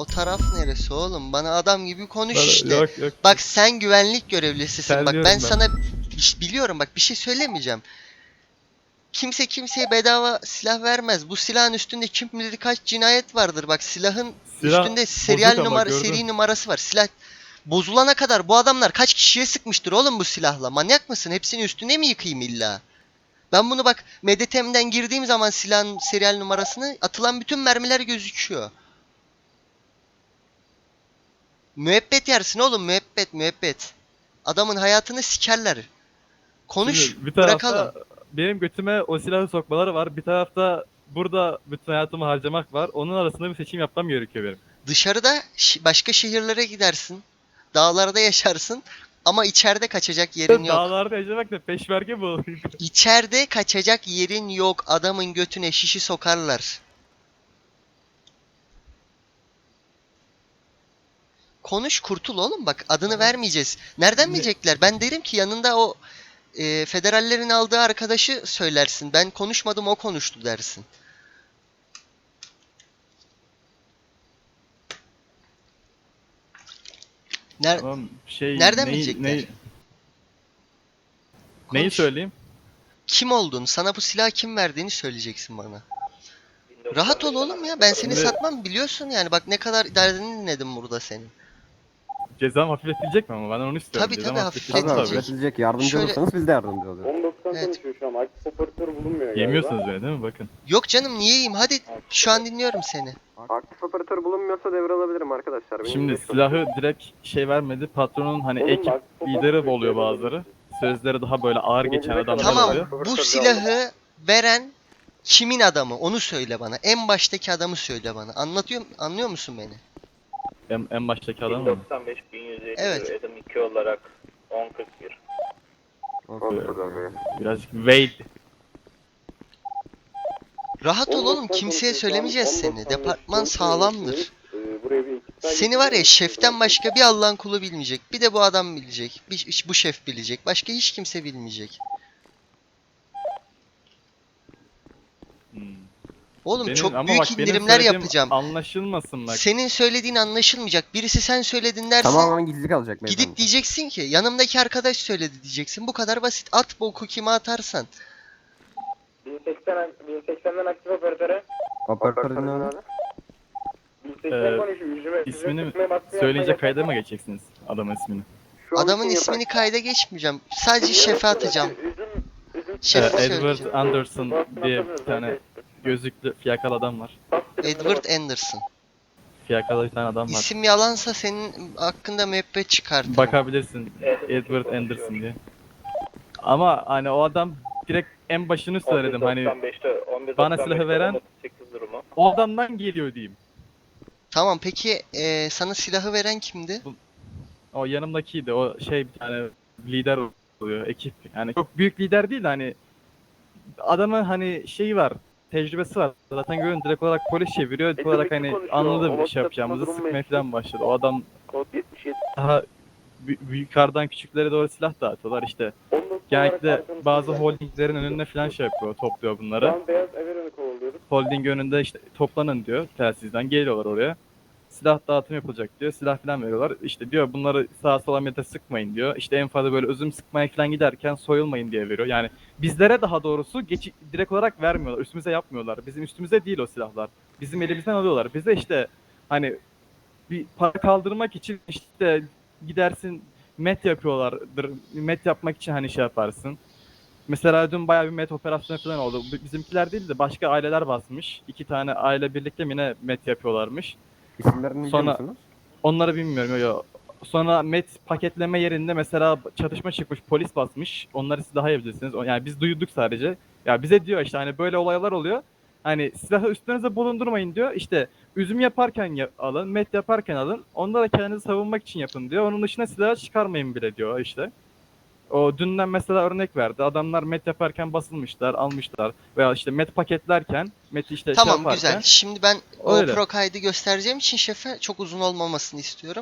O taraf neresi oğlum? Bana adam gibi konuş Bana- işte. Yok yok. Bak sen güvenlik görevlisisin. Bak ben ben. sana biliyorum bak bir şey söylemeyeceğim. Kimse kimseye bedava silah vermez. Bu silahın üstünde kim bilir kaç cinayet vardır. Bak silahın Silah üstünde serial numara gördüm. seri numarası var. Silah bozulana kadar bu adamlar kaç kişiye sıkmıştır oğlum bu silahla? Manyak mısın? Hepsini üstüne mi yıkayım illa? Ben bunu bak Medetem'den girdiğim zaman silahın serial numarasını atılan bütün mermiler gözüküyor. Müebbet yersin oğlum müebbet müebbet. Adamın hayatını sikerler. Konuş Şimdi bir tarafta bırakalım. benim götüme o silahı sokmaları var. Bir tarafta burada bütün hayatımı harcamak var. Onun arasında bir seçim yapmam gerekiyor benim. Dışarıda şi- başka şehirlere gidersin. Dağlarda yaşarsın. Ama içeride kaçacak yerin yok. Dağlarda yaşamak da peşmerge mi oluyor? İçeride kaçacak yerin yok. Adamın götüne şişi sokarlar. Konuş kurtul oğlum bak adını vermeyeceğiz. Nereden Ne- bilecekler? Ben derim ki yanında o e, federallerin aldığı arkadaşı söylersin. Ben konuşmadım o konuştu dersin. Ner Tamam şey Nereden neyi, bilecekler? neyi, neyi konuş. söyleyeyim? Kim olduğunu, sana bu silahı kim verdiğini söyleyeceksin bana. Rahat ol oğlum ya. Ben seni satmam biliyorsun yani. Bak ne kadar derdini dinledim burada senin. Cezam hafifletilecek mi ama ben onu istiyorum. Tabii, Cezam tabii, hafifletilecek Tabii öğretilecek. Yardımcı Şöyle- olursanız biz de yardımcı olacağız. 19'dan Evet. konuşuyor şu an. Aktif operatör bulunmuyor galiba. Yemiyorsunuz beni değil mi? Bakın. Yok canım niye yiyeyim? Hadi şu an dinliyorum seni. Aktif operatör bulunmuyorsa devralabilirim arkadaşlar. Benim Şimdi direkt- silahı direkt şey vermedi. Patronun hani Oğlum ekip aktif lideri operatör oluyor bazıları. Sözleri daha böyle ağır Bunu geçen direkt adamlar Tamam oluyor. bu silahı veren kimin adamı? Onu söyle bana. En baştaki adamı söyle bana. Anlatıyor anlıyor musun beni? En, en baştaki adam mı? 1095 1150 Evet. Adam 2 olarak 1041. Birazcık Wade. Rahat ol 19'dan oğlum. Kimseye söylemeyeceğiz seni. 19'dan Departman sağlamdır. Daha Seni var ya şeften başka bir Allah'ın kulu bilmeyecek. Bir de bu adam bilecek. Bir, bu şef bilecek. Başka hiç kimse bilmeyecek. Hmm. Oğlum Benim- çok büyük bak indirimler yapacağım. Anlaşılmasın bak. Senin söylediğin anlaşılmayacak. Birisi sen söyledin derse Tamamen gizli kalacak gidip diyeceksin ki yanımdaki arkadaş söyledi diyeceksin. Bu kadar basit. At boku kime atarsan. 1080 1080'den aktif operatöre. Operatörün ne? 1080 Ee, İsmini baskı söyleyince kayda mı geçeceksiniz adamın ismini? Şu Adamın ismini kayda geçmeyeceğim. Sadece şefe atacağım. Üzüm. Ee, Şefe Edward. Anderson diye bir tane gözlüklü fiyakalı adam var. Edward Anderson. Fiyakalı bir tane adam var. İsim yalansa senin hakkında müebbet çıkartırım. Bakabilirsin Edward Anderson diye. Ama hani o adam direkt en başını söyledim hani 11.95'te, 11.95'te bana silahı veren- 19.8 durumu. o adamdan geliyor diyeyim. Tamam peki eee, sana silahı veren kimdi? O yanımdakiydi. O şey bir tane lider oluyor ekip. Yani çok büyük lider değil de hani adamın hani şeyi var. Tecrübesi var. Zaten görün direkt olarak polis çeviriyor. Direkt E, olarak hani konuşuyor. anladı bir şey yapacağımızı sıkmaya falan başladı. O adam Kod 77. daha yukarıdan küçüklere doğru silah dağıtıyorlar işte. 19 Genellikle bazı holdinglerin önüne falan şey yapıyor, topluyor bunları. Holding önünde işte toplanın diyor telsizden geliyorlar oraya. Silah dağıtım yapılacak diyor. Silah falan veriyorlar. İşte diyor bunları sağa sola millete sıkmayın diyor. İşte en fazla böyle özüm sıkmaya falan giderken soyulmayın diye veriyor. Yani bizlere daha doğrusu geç, direkt olarak vermiyorlar. Üstümüze yapmıyorlar. Bizim üstümüze değil o silahlar. Bizim elimizden alıyorlar. Bize işte hani bir para kaldırmak için işte gidersin met yapıyorlardır. Met yapmak için hani şey yaparsın. Mesela dün bayağı bir met operasyonu falan oldu. Bizimkiler değil de başka aileler basmış. İki tane aile birlikte mi ne met yapıyorlarmış. İsimlerini biliyor Sonra- musunuz? Onları bilmiyorum. Yo, yo. Sonra met paketleme yerinde mesela çatışma çıkmış, polis basmış. Onları siz daha iyi bilirsiniz. O- Yani biz duyduk sadece. Ya bize diyor işte hani böyle olaylar oluyor. Hani silahı üstünüze bulundurmayın diyor. İşte üzüm yaparken ya- alın, met yaparken alın. Onları da kendinizi savunmak için yapın diyor. Onun dışında silahı çıkarmayın bile diyor işte. O dünden mesela örnek verdi. Adamlar met yaparken basılmışlar, almışlar. Veya işte met paketlerken, met işte şey Tamam yaparken. güzel. Şimdi ben o Öyle. pro kaydı göstereceğim için şefe çok uzun olmamasını istiyorum.